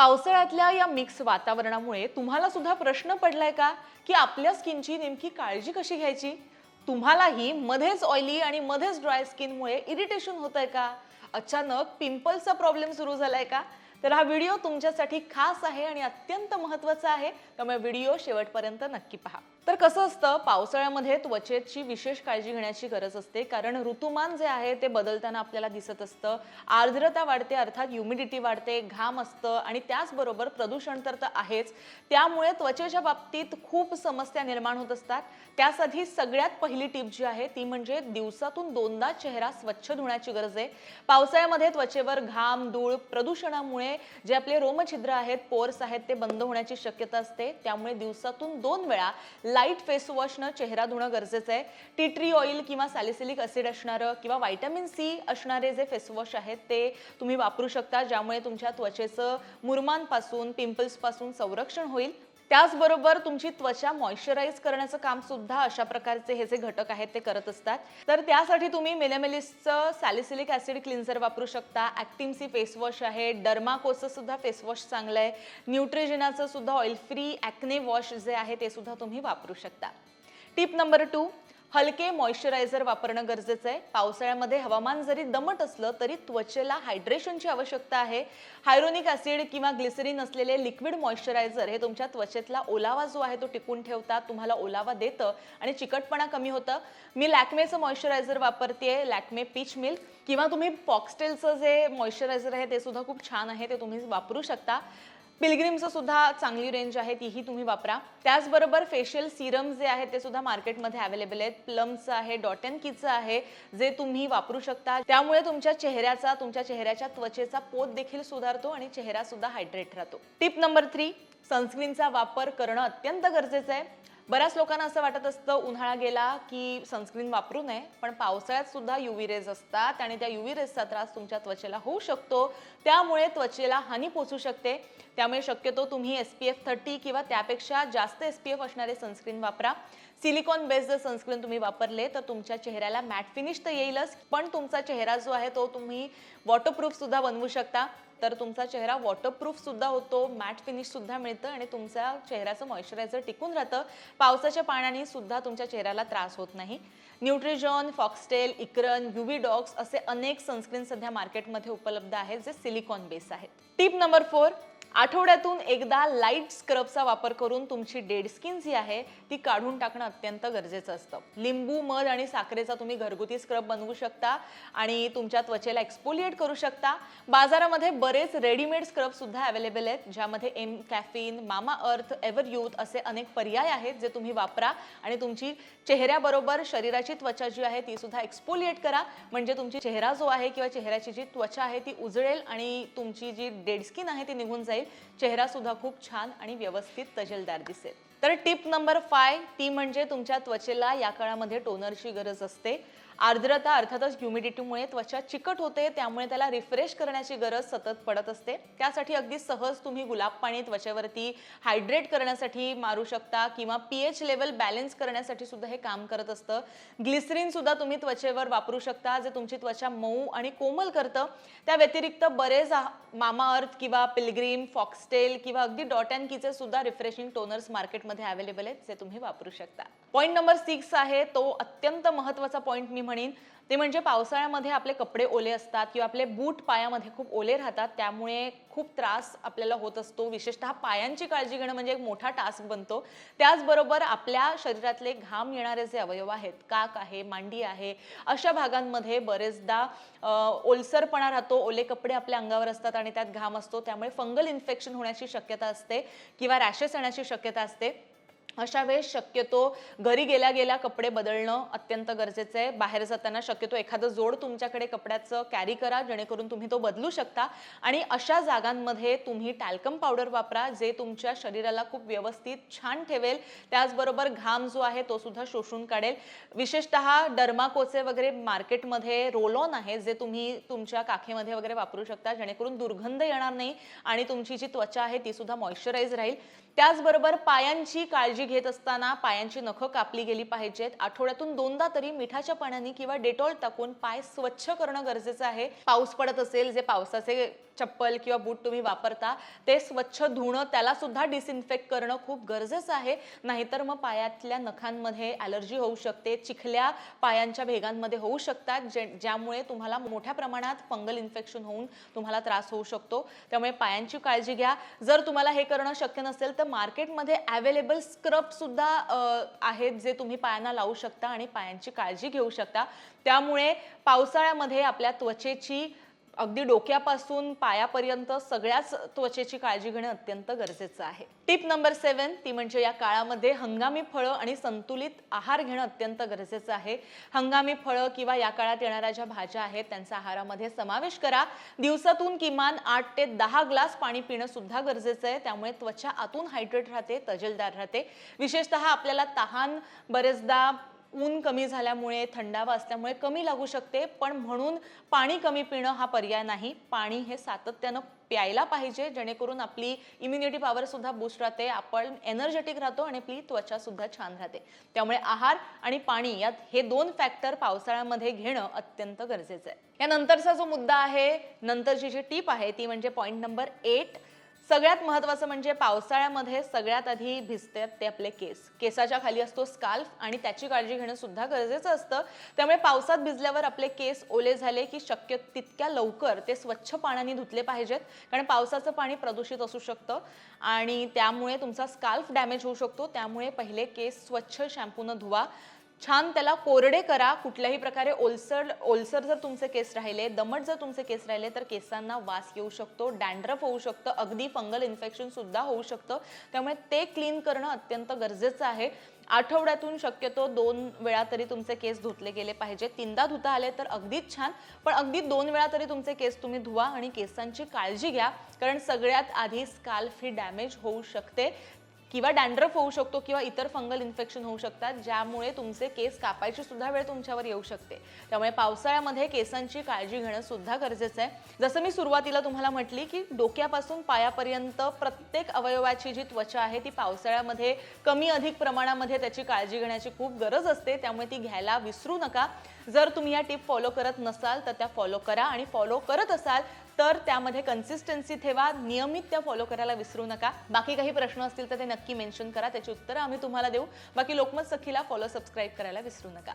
पावसाळ्यातल्या या मिक्स वातावरणामुळे तुम्हाला सुद्धा प्रश्न पडलाय का? की आपल्या स्किनची नेमकी काळजी कशी घ्यायची? तुम्हालाही मध्येच ऑइली आणि मध्येच ड्राय स्किनमुळे इरिटेशन होत आहे का? अचानक पिंपल्सचा प्रॉब्लेम सुरू झालाय का? तर हा व्हिडिओ तुमच्यासाठी खास आहे आणि अत्यंत महत्त्वाचा आहे. त्यामुळे व्हिडिओ शेवटपर्यंत नक्की पहा. तर कसं असतं पावसाळ्यामध्ये त्वचेची विशेष काळजी घेण्याची गरज असते. कारण ऋतुमान जे आहे ते बदलताना आपल्याला दिसत असतं. आर्द्रता वाढते अर्थात ह्युमिडिटी वाढते घाम असतं आणि त्याचबरोबर प्रदूषण तर तर आहेच. त्यामुळे त्वचेच्या बाबतीत खूप समस्या निर्माण होत असतात. त्यासाठी सगळ्यात पहिली टीप जी आहे ती म्हणजे दिवसातून दोनदा चेहरा स्वच्छ धुण्याची गरज आहे. पावसाळ्यामध्ये त्वचेवर घाम धूळ प्रदूषणामुळे जे आपले रोमछिद्र आहेत पोर्स आहेत ते बंद होण्याची शक्यता असते. त्यामुळे दिवसातून दोन वेळा लाइट फेस वॉशनं चेहरा धुणं गरजेचं आहे. टी ट्री ऑइल किंवा सॅलिसिलिक ॲसिड असणारं किंवा व्हायटॅमिन सी असणारे जे फेसवॉश आहेत ते तुम्ही वापरू शकता ज्यामुळे तुमच्या त्वचेचं मुरमांपासून पिंपल्सपासून संरक्षण होईल. त्याचबरोबर तुमची त्वचा मॉइश्चराईज करण्याचं काम सुद्धा अशा प्रकारचे हे जे घटक आहेत ते करत असतात. तर त्यासाठी तुम्ही मिलेमेलिसचं सॅलिसिलिक ॲसिड क्लिन्झर वापरू शकता. ॲक्टिमसी फेसवॉश आहे डर्माकोचं सुद्धा फेसवॉश चांगलं आहे न्यूट्रिजिनाचं सुद्धा ऑइल फ्री ॲक्ने वॉश जे आहे ते सुद्धा तुम्ही वापरू शकता. टिप नंबर टू हलके मॉइश्चरायझर वापरणं गरजेचं आहे. पावसाळ्यामध्ये हवामान जरी दमट असलं तरी त्वचेला हायड्रेशनची आवश्यकता आहे. हायरोनिक ॲसिड किंवा ग्लिसरीन असलेले लिक्विड मॉइश्चरायझर हे तुमच्या त्वचेतला ओलावा जो आहे तो टिकून ठेवतात तुम्हाला ओलावा देतं आणि चिकटपणा कमी होतं. मी लॅक्मेचं मॉइश्चरायझर वापरते लॅक्मे पीच मिल्क किंवा तुम्ही फॉक्सटेलचं जे मॉइश्चरायझर आहे ते सुद्धा खूप छान आहे ते तुम्ही वापरू शकता. पिलग्रिमचं सुद्धा चांगली रेंज आहे तीही तुम्ही वापरा. त्याचबरोबर फेशियल सिरम जे आहेत ते सुद्धा मार्केटमध्ये अवेलेबल आहेत. प्लमचं आहे डॉट अँड कीचं आहे जे तुम्ही वापरू शकता. त्यामुळे तुमच्या चेहऱ्याचा तुमच्या चेहऱ्याच्या त्वचेचा पोत देखील सुधारतो आणि चेहरा सुद्धा हायड्रेट राहतो. टिप नंबर थ्री सनस्क्रीनचा वापर करणं अत्यंत गरजेचं आहे. बऱ्याच लोकांना असं वाटत असतं उन्हाळा गेला की सनस्क्रीन वापरू नये पण पावसाळ्यात सुद्धा युव्ही रेज असतात आणि त्या युव्ही रेजचा त्रास तुमच्या त्वचेला होऊ शकतो. त्यामुळे त्वचेला हानी पोचू शकते. त्यामुळे शक्यतो तुम्ही एस पी एफ थर्टी किंवा त्यापेक्षा जास्त एस पी एफ असणारे सनस्क्रीन वापरा. सिलिकॉन बेस्ड जर सनस्क्रीन तुम्ही वापरले तर तुमच्या चेहऱ्याला मॅट फिनिश तर येईलच पण तुमचा चेहरा जो आहे तो तुम्ही वॉटरप्रूफ सुद्धा बनवू शकता. तर तुमचा चेहरा वॉटरप्रूफ सुद्धा होतो मॅट फिनिश सुद्धा मिळतं आणि तुमच्या चेहऱ्याचं मॉइश्चरायझर टिकून राहतं. पावसाच्या पाण्याने सुद्धा तुमच्या चेहऱ्याला त्रास होत नाही. न्यूट्रिजॉन फॉक्सटेल इक्रन युवी डॉग्स असे अनेक सनस्क्रीन सध्या मार्केटमध्ये उपलब्ध आहेत जे सिलिकॉन बेस आहेत. टिप नंबर फोर आठवड्यातून एकदा लाइट स्क्रबचा वापर करून तुमची डेड स्किन जी आहे ती काढून टाकणं अत्यंत गरजेचं असतं. लिंबू मध आणि साखरेचा तुम्ही घरगुती स्क्रब बनवू शकता आणि तुमच्या त्वचेला एक्सपोलिएट करू शकता. बाजारामध्ये बरेच रेडीमेड स्क्रब सुद्धा अवेलेबल आहेत ज्यामध्ये एम कॅफिन मामा अर्थ एव्हर यूथ असे अनेक पर्याय आहेत जे तुम्ही वापरा आणि तुमची चेहऱ्याबरोबर शरीराची त्वचा जी आहे ती सुद्धा एक्सपोलिएट करा. म्हणजे तुमची चेहरा जो आहे किंवा चेहऱ्याची जी त्वचा आहे ती उजळेल आणि तुमची जी डेड स्किन आहे ती निघून जाईल. चेहरा सुद्धा खूप छान आणि व्यवस्थित तजेलदार दिसेल. तर टिप नंबर फाय ती म्हणजे तुमच्या त्वचेला या काळामध्ये टोनरची गरज असते. आर्द्रता अर्थातच ह्युमिडिटीमुळे त्वचा चिकट होते त्यामुळे त्याला रिफ्रेश करण्याची गरज सतत पडत असते. त्यासाठी अगदी सहज तुम्ही गुलाब पाणी त्वचेवरती हायड्रेट करण्यासाठी मारू शकता किंवा पी एच लेवल बॅलन्स करण्यासाठी सुद्धा हे काम करत असतं. ग्लिसरीन सुद्धा तुम्ही त्वचेवर वापरू शकता जे तुमची त्वचा मऊ आणि कोमल करतं. त्या व्यतिरिक्त बरेच मामा अर्थ किंवा पिलग्रीम फॉक्सटेल किंवा अगदी डॉट अँड कीचे सुद्धा रिफ्रेशिंग टोनर्स मध्ये अवेलेबल आहेत जे तुम्ही वापरू शकता. पॉईंट नंबर सिक्स आहे तो अत्यंत महत्त्वाचा पॉईंट मी म्हणेन. ते म्हणजे पावसाळ्यामध्ये आपले कपडे ओले असतात किंवा आपले बूट पायामध्ये खूप ओले राहतात त्यामुळे खूप त्रास आपल्याला होत असतो. विशेषतः पायांची काळजी घेणं म्हणजे एक मोठा टास्क बनतो. त्याचबरोबर आपल्या शरीरातले घाम येणारे जे अवयव आहेत काक आहे मांडी आहे अशा भागांमध्ये बरेचदा ओलसरपणा राहतो. ओले कपडे आपल्या अंगावर असतात आणि त्यात घाम असतो. त्यामुळे फंगल इन्फेक्शन होण्याची शक्यता असते किंवा रॅशेस येण्याची शक्यता असते. अशा वेळेस शक्यतो घरी गेल्या गेल्या कपडे बदलणं अत्यंत गरजेचं आहे. बाहेर जाताना शक्यतो एखादं जोड तुमच्याकडे कपड्याचं कॅरी करा जेणेकरून तुम्ही तो बदलू शकता. आणि अशा जागांमध्ये तुम्ही टॅल्कम पावडर वापरा जे तुमच्या शरीराला खूप व्यवस्थित छान ठेवेल. त्याचबरोबर घाम जो आहे तो सुद्धा शोषून काढेल. विशेषतः डर्माकोचे वगैरे मार्केटमध्ये रोल ऑन आहे जे तुम्ही तुमच्या काखेमध्ये वगैरे वापरू शकता जेणेकरून दुर्गंध येणार नाही आणि तुमची जी त्वचा आहे ती सुद्धा मॉइश्चराईज राहील. त्याचबरोबर पायांची काळजी घेत असताना पायांची नखं कापली गेली पाहिजेत. आठवड्यातून दोनदा तरी मिठाच्या पाण्याने किंवा डेटॉल टाकून पाय स्वच्छ करणं गरजेचं आहे. पाऊस पडत असेल जे पावसाचे चप्पल किंवा बूट तुम्ही वापरता ते स्वच्छ धुणं त्याला सुद्धा डिसइन्फेक्ट करणं खूप गरजेचं आहे. नाहीतर मग पायातल्या नखांमध्ये ॲलर्जी होऊ शकते चिखल्या पायांच्या भेगांमध्ये होऊ शकतात जे ज्यामुळे तुम्हाला मोठ्या प्रमाणात फंगल इन्फेक्शन होऊन तुम्हाला त्रास होऊ शकतो. त्यामुळे पायांची काळजी घ्या. जर तुम्हाला हे करणं शक्य नसेल तर मार्केटमध्ये अवेलेबल स्क्रबसुद्धा आहेत जे तुम्ही पायांना लावू शकता आणि पायांची काळजी घेऊ शकता. त्यामुळे पावसाळ्यामध्ये आपल्या त्वचेची अगदी डोक्यापासून पायापर्यंत सगळ्याच त्वचेची काळजी घेणं अत्यंत गरजेचं आहे. टिप नंबर सेवन ती म्हणजे या काळामध्ये हंगामी फळं आणि संतुलित आहार घेणं अत्यंत गरजेचं आहे. हंगामी फळं किंवा या काळात येणाऱ्या ज्या भाज्या आहेत त्यांचा आहारामध्ये समावेश करा. दिवसातून किमान आठ ते दहा ग्लास पाणी पिणं सुद्धा गरजेचं आहे. त्यामुळे त्वचा आतून हायड्रेट राहते तजेलदार राहते. विशेषतः आपल्याला तहान बरेचदा ऊन कमी झाल्यामुळे थंडावा असल्यामुळे कमी लागू शकते पण म्हणून पाणी कमी पिणं हा पर्याय नाही. पाणी हे सातत्यानं प्यायला पाहिजे जेणेकरून आपली इम्युनिटी पॉवर सुद्धा बूस्ट राहते आपण एनर्जेटिक राहतो आणि आपली त्वचा सुद्धा छान राहते. त्यामुळे आहार आणि पाणी यात हे दोन फॅक्टर पावसाळ्यामध्ये घेणं अत्यंत गरजेचं आहे. या नंतरचा जो मुद्दा आहे नंतरची जी टीप आहे ती म्हणजे पॉईंट नंबर एट सगळ्यात महत्त्वाचं म्हणजे पावसाळ्यामध्ये सगळ्यात आधी भिजतात ते आपले केस. केसाच्या खाली असतो स्काल्फ आणि त्याची काळजी घेणं सुद्धा गरजेचं असतं. त्यामुळे पावसात भिजल्यावर आपले केस ओले झाले की शक्य तितक्या लवकर ते स्वच्छ पाण्याने धुतले पाहिजेत. कारण पावसाचं पाणी प्रदूषित असू शकतं आणि त्यामुळे तुमचा स्काल्फ डॅमेज होऊ शकतो. त्यामुळे पहिले केस स्वच्छ शॅम्पूनं धुवा. छान त्याला कोरडे करा कुठल्याही प्रकारे ओलसर ओलसर जर तुमचे केस राहिले दमट जर तुमचे केस राहिले तर केसांना वास येऊ शकतो डॅन्ड्रफ होऊ शकतं अगदी फंगल इन्फेक्शन सुद्धा होऊ शकतं. त्यामुळे ते क्लीन करणं अत्यंत गरजेचं आहे. आठवड्यातून शक्यतो दोन वेळा तरी तुमचे केस धुतले गेले पाहिजे. तीनदा धुता आले तर अगदीच छान पण अगदी दोन वेळा तरी तुमचे केस तुम्ही धुवा आणि केसांची काळजी घ्या कारण सगळ्यात आधी स्काल्फ ही डॅमेज होऊ शकते. किंवा डॅन्ड्रफ होऊ शकतो किंवा इतर फंगल इन्फेक्शन होऊ शकतात ज्यामुळे तुमचे केस कापायची सुद्धा वेळ तुमच्यावर येऊ शकते. त्यामुळे पावसाळ्यामध्ये केसांची काळजी घेणं सुद्धा गरजेचं आहे. जसं मी सुरुवातीला तुम्हाला म्हटली की डोक्यापासून पायापर्यंत प्रत्येक अवयवाची जी त्वचा आहे ती पावसाळ्यामध्ये कमी अधिक प्रमाणामध्ये त्याची काळजी घेण्याची खूप गरज असते. त्यामुळे ती घ्यायला विसरू नका. जर तुम्ही या टिप फॉलो करत नसाल तर त्या फॉलो करा आणि फॉलो करत असाल तर त्यामध्ये कन्सिस्टन्सी ठेवा नियमित त्या फॉलो करायला विसरू नका. बाकी काही प्रश्न असतील तर ते नक्की मेन्शन करा त्याची उत्तरं आम्ही तुम्हाला देऊ. बाकी लोकमत सखीला फॉलो सबस्क्राईब करायला विसरू नका.